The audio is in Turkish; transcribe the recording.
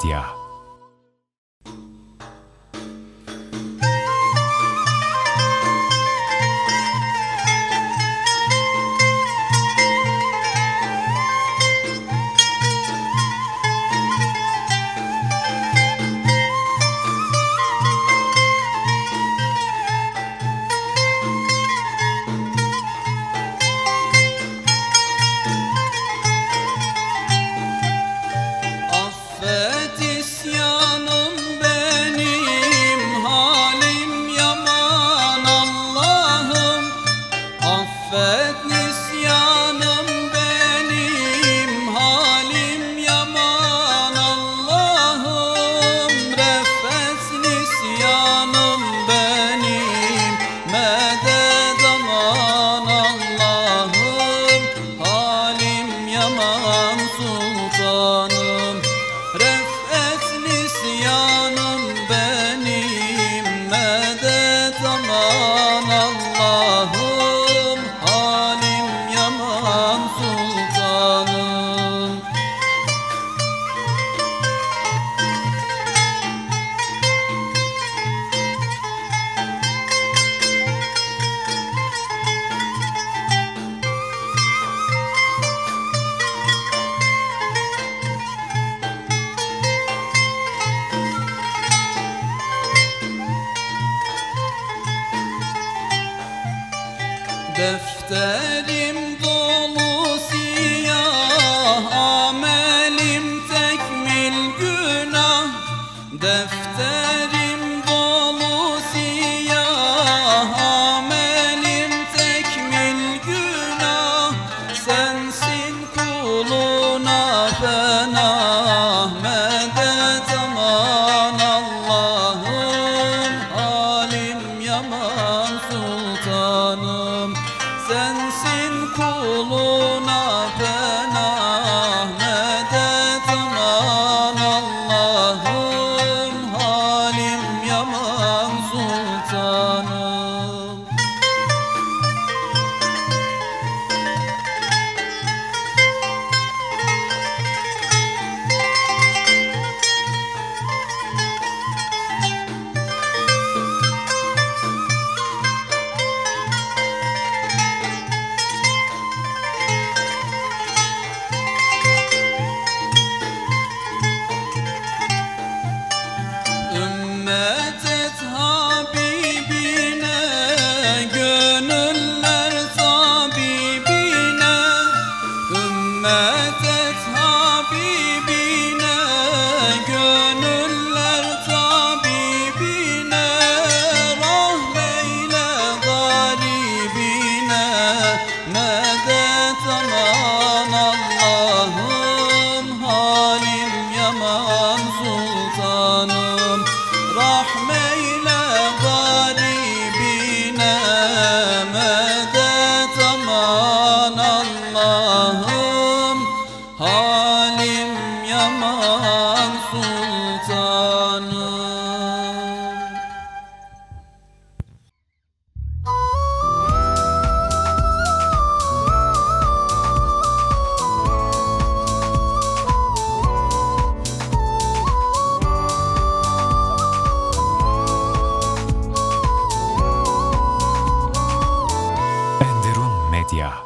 家。Defterim dolu siyah Amelim tekmil günah. Defterim dolu siyah Amelim tekmil günah. Sensin kuluna fenah Medet aman Allah'ım. Halim yaman Sensin sultanım Rahmeyle garibine Medet aman Allah'ım 迪亚